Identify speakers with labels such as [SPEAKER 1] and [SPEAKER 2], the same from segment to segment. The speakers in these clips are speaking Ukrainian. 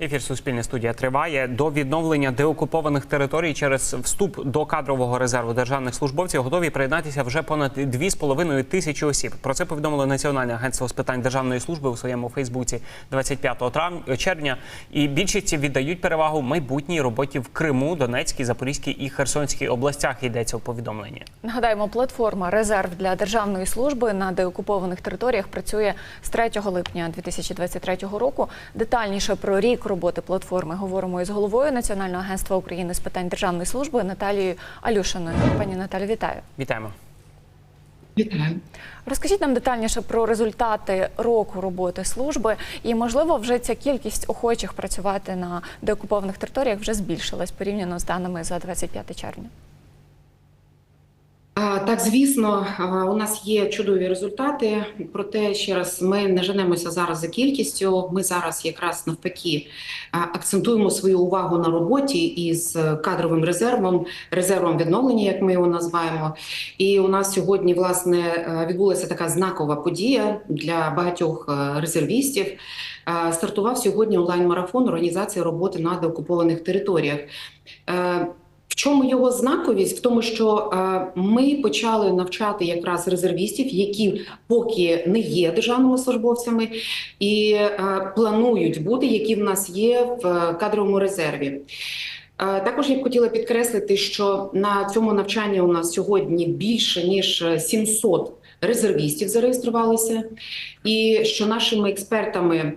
[SPEAKER 1] Ефір Суспільне студія триває. До відновлення деокупованих територій через вступ до кадрового резерву державних службовців готові приєднатися вже понад 2,5 тисячі осіб. Про це повідомило Національне агентство з питань державної служби у своєму Фейсбуці 25 травня червня. І більшість віддають перевагу майбутній роботі в Криму, Донецькій, Запорізькій і Херсонській областях. Йдеться у повідомленні.
[SPEAKER 2] Нагадаємо, платформа Резерв для державної служби на деокупованих територіях працює з 3 липня 2023 року. Детальніше про рік роботи платформи говоримо із головою Національного агентства України з питань державної служби Наталією Алюшиною. Пані Наталі, вітаю.
[SPEAKER 1] Вітаємо.
[SPEAKER 3] Вітаю.
[SPEAKER 2] Розкажіть нам детальніше про результати року роботи служби, і можливо, вже ця кількість охочих працювати на деокупованих територіях вже збільшилась порівняно з даними за 25 червня.
[SPEAKER 3] Так, звісно, у нас є чудові результати. Проте ще раз ми не женемося зараз за кількістю. Ми зараз якраз навпаки акцентуємо свою увагу на роботі із кадровим резервом, резервом відновлення, як ми його називаємо. І у нас сьогодні власне відбулася така знакова подія для багатьох резервістів. Стартував сьогодні онлайн-марафон організації роботи на деокупованих територіях. Чому його знаковість? В тому, що е, ми почали навчати якраз резервістів, які поки не є державними службовцями, і е, планують бути, які в нас є в е, кадровому резерві. Також я б хотіла підкреслити, що на цьому навчанні у нас сьогодні більше ніж 700 резервістів зареєструвалися, і що нашими експертами,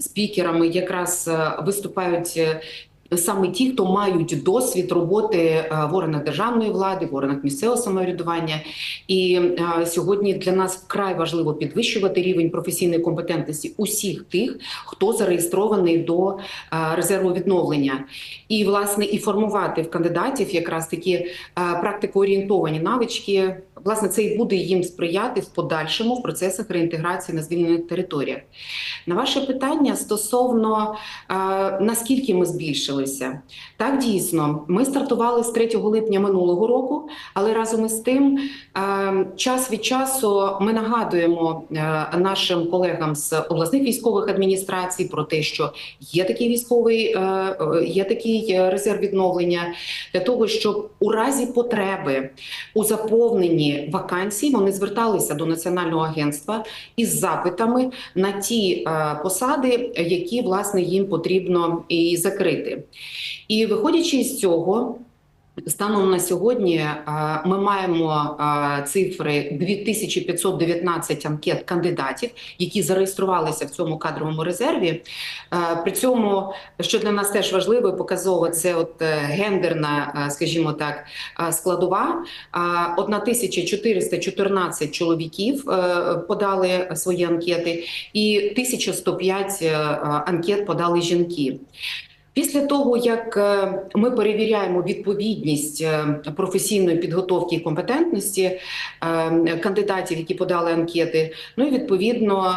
[SPEAKER 3] спікерами якраз виступають. Саме ті, хто мають досвід роботи е, в органах державної влади, в органах місцевого самоврядування, і е, сьогодні для нас вкрай важливо підвищувати рівень професійної компетентності усіх тих, хто зареєстрований до е, резерву відновлення, і власне і формувати в кандидатів якраз такі практикоорієнтовані навички. Власне, це і буде їм сприяти в подальшому в процесах реінтеграції на звільнених територіях. На ваше питання стосовно е, наскільки ми збільшилися, так дійсно ми стартували з 3 липня минулого року, але разом із тим, е, час від часу ми нагадуємо е, нашим колегам з обласних військових адміністрацій про те, що є такий військовий, е, є такий е, резерв відновлення для того, щоб у разі потреби у заповненні вакансій вони зверталися до національного агентства із запитами на ті е, посади, які власне їм потрібно і закрити. І виходячи з цього. Станом на сьогодні е, ми маємо е, цифри 2519 анкет кандидатів, які зареєструвалися в цьому кадровому резерві. Е, При цьому, що для нас теж важливо і показово, це от гендерна, скажімо так, складова. А, 1414 чоловіків подали свої анкети, і 1105 е, анкет подали жінки. Після того, як е, ми перевіряємо відповідність е, професійної підготовки і компетентності е, кандидатів, які подали анкети, ну і відповідно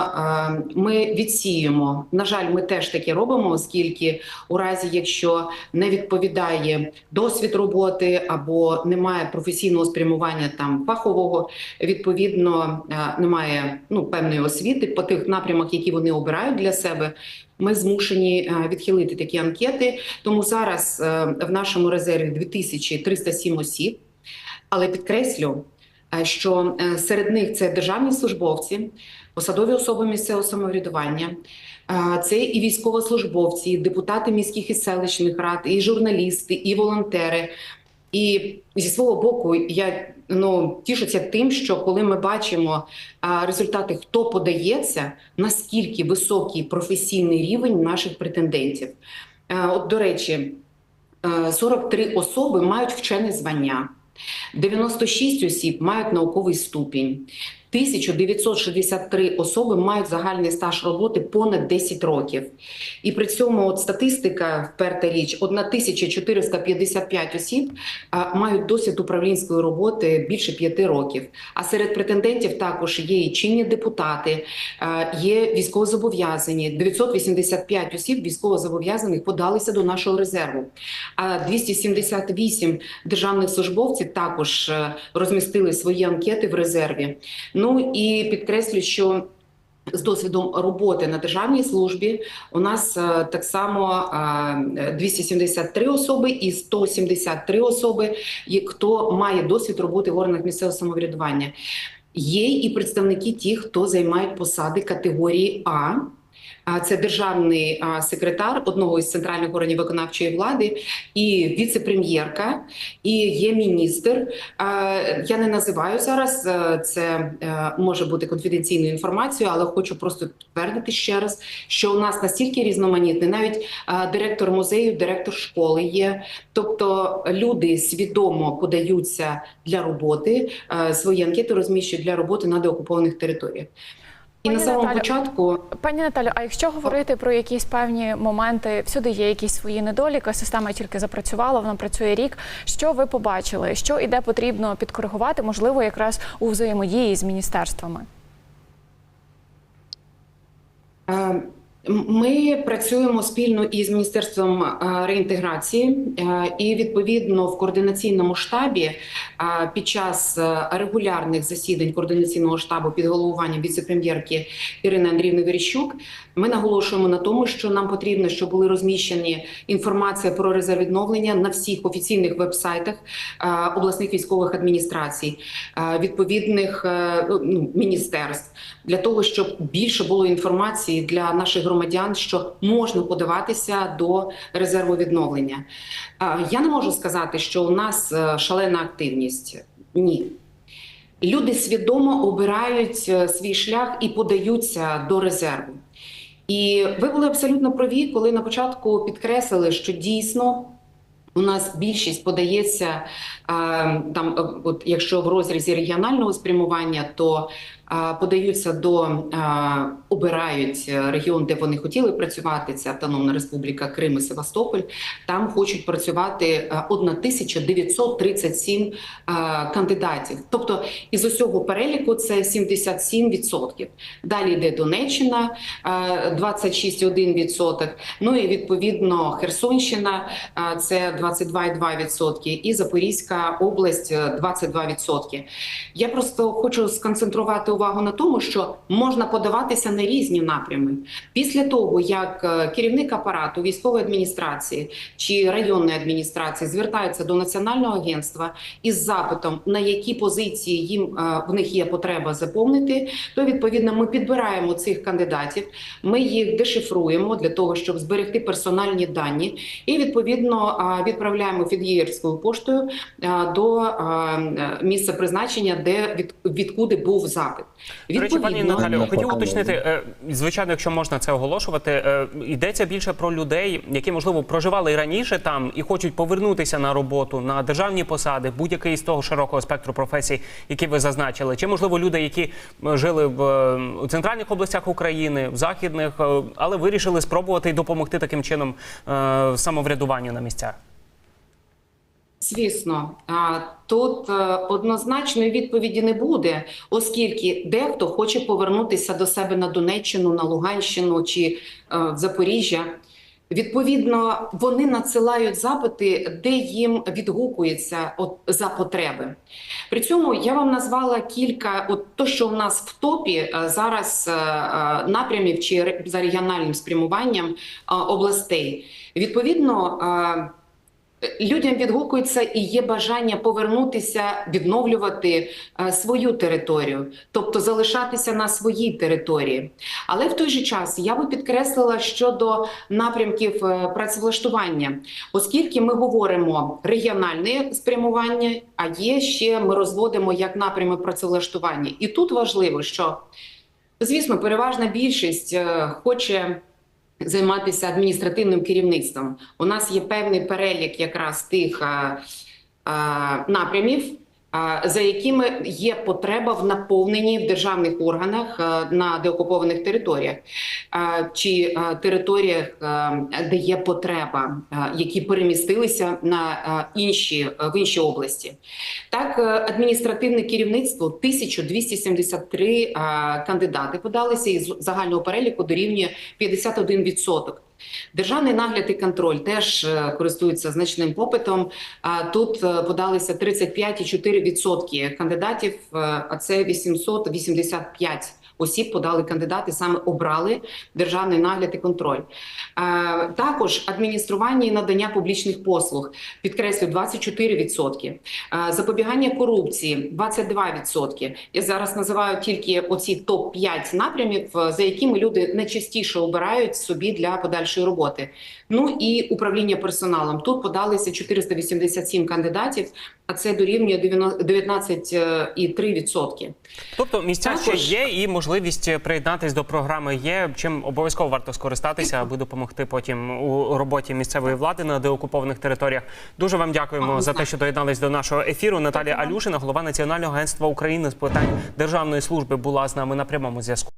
[SPEAKER 3] ми відсіємо. На жаль, ми теж таке робимо, оскільки у разі, якщо не відповідає досвід роботи або немає професійного спрямування там фахового, відповідно немає ну певної освіти по тих напрямах, які вони обирають для себе. Ми змушені е, відхилити такі анкети. Тому зараз е, в нашому резерві 2307 осіб. Але підкреслю, е, що серед них це державні службовці, посадові особи місцевого самоврядування, це і військовослужбовці, і депутати міських і селищних рад, і журналісти, і волонтери. І зі свого боку я ну тішуся тим, що коли ми бачимо а, результати, хто подається, наскільки високий професійний рівень наших претендентів. А, От до речі, е, 43 особи мають вчене звання, 96 осіб мають науковий ступінь. 1963 особи мають загальний стаж роботи понад 10 років. І при цьому от статистика, вперта річ, 1455 осіб мають досвід управлінської роботи більше 5 років. А серед претендентів також є і чинні депутати, є військовозобов'язані. 985 осіб військовозобов'язаних подалися до нашого резерву. А 278 державних службовців також розмістили свої анкети в резерві. Ну і підкреслю, що з досвідом роботи на державній службі у нас е, так само е, 273 особи і 173 особи, хто має досвід роботи в органах місцевого самоврядування. Є і представники ті, хто займають посади категорії А. Це державний секретар одного із центральних органів виконавчої влади, і віце-прем'єрка, і є міністр. Я не називаю зараз е, це е, може бути конфіденційною інформацією, але хочу просто підтвердити ще раз, що у нас настільки різноманітний, навіть директор музею, директор школи є. Тобто люди свідомо подаються для роботи, е, свої анкети розміщують для роботи на деокупованих територіях. І
[SPEAKER 2] Пані
[SPEAKER 3] на самому
[SPEAKER 2] Наталі,
[SPEAKER 3] початку
[SPEAKER 2] Пані Наталю, а якщо говорити про якісь певні моменти, всюди є якісь свої недоліки. Система тільки запрацювала, вона працює рік. Що ви побачили? Що і де потрібно підкоригувати? Можливо, якраз у взаємодії з міністерствами?
[SPEAKER 3] Е, м- Ми працюємо спільно із міністерством е, реінтеграції, е, і відповідно в координаційному штабі е, під час регулярних засідань координаційного штабу під головуванням віце-прем'єрки Ірини Андріївни Верещук ми наголошуємо на тому, що нам потрібно, щоб були розміщені інформація про резерв відновлення на всіх офіційних вебсайтах обласних військових адміністрацій, відповідних е, ну, міністерств для того, щоб більше було інформації для наших громадян, що можна подаватися до резерву відновлення. Я не можу сказати, що у нас е, шалена активність. Ні. Люди свідомо обирають е, свій шлях і подаються до резерву. І ви були абсолютно праві, коли на початку підкреслили, що дійсно у нас більшість подається е, там, от якщо в розрізі регіонального спрямування, то подаються до е, обирають е, регіон, де вони хотіли працювати. Це Автономна Республіка Крим і Севастополь. Там хочуть працювати е, 1937 е, кандидатів. Тобто із усього переліку це 77%. Далі йде Донеччина е, 26,1%. Ну і відповідно Херсонщина е, це 22,2% і Запорізька область е, 22%. Я просто хочу сконцентрувати увагу на тому, що можна подаватися на різні напрями. Після того, як е, керівник апарату військової адміністрації чи районної адміністрації звертається до національного агентства із запитом, на які позиції їм е, в них є потреба заповнити, то відповідно ми підбираємо цих кандидатів, ми їх дешифруємо для того, щоб зберегти персональні дані, і відповідно відправляємо фід'єрською поштою е, до місця призначення, де від відкуди був запит.
[SPEAKER 1] До речі, пані Наталю, хотів уточнити, е, звичайно, якщо можна це оголошувати, е, йдеться більше про людей, які можливо проживали і раніше там і хочуть повернутися на роботу на державні посади, будь-який з того широкого спектру професій, які ви зазначили, чи можливо люди, які е, жили в центральних областях України, в західних, але вирішили спробувати і допомогти таким чином самоврядуванню на місцях.
[SPEAKER 3] Звісно, тут е, однозначної відповіді не буде, оскільки дехто хоче повернутися до себе на Донеччину, на Луганщину чи е, в Запоріжжя. Відповідно, вони надсилають запити, де їм відгукується за потреби. При цьому я вам назвала кілька, от то, що в нас в топі е, зараз напрямів чи за регіональним спрямуванням областей. Відповідно, Людям відгукується і є бажання повернутися, відновлювати е, свою територію, тобто залишатися на своїй території. Але в той же час я би підкреслила щодо напрямків е, працевлаштування, оскільки ми говоримо регіональне спрямування, а є ще ми розводимо як напрями працевлаштування. І тут важливо, що звісно, переважна більшість е, хоче займатися адміністративним керівництвом. У нас є певний перелік якраз тих напрямів, за якими є потреба в наповненні в державних органах на деокупованих територіях чи територіях, де є потреба, які перемістилися на інші в інші області. Так, е, адміністративне керівництво 1273 а, кандидати подалися із загального переліку дорівнює 51%. Державний нагляд і контроль теж е, користуються значним попитом. Тут е, подалися 35,4% кандидатів, е, а це 885 осіб подали кандидати, саме обрали державний нагляд і контроль. Е, Також адміністрування і надання публічних послуг підкреслю 24%. Е, Запобігання корупції 22%. Я зараз називаю тільки оці топ 5 напрямів, е, за якими люди найчастіше обирають собі для подальшої роботи. Ну і управління персоналом. Тут подалися 487 кандидатів, а це дорівнює 19,3%.
[SPEAKER 1] Тобто місця
[SPEAKER 3] Також-
[SPEAKER 1] ще є, і можливість приєднатись до програми є. Чим обов'язково варто скористатися, аби допомогти потім у роботі місцевої влади на деокупованих територіях. Дуже вам дякуємо за те, що доєднались до нашого ефіру. Наталія Алюшина, голова Національного агентства України з питань державної служби, була з нами на прямому зв'язку.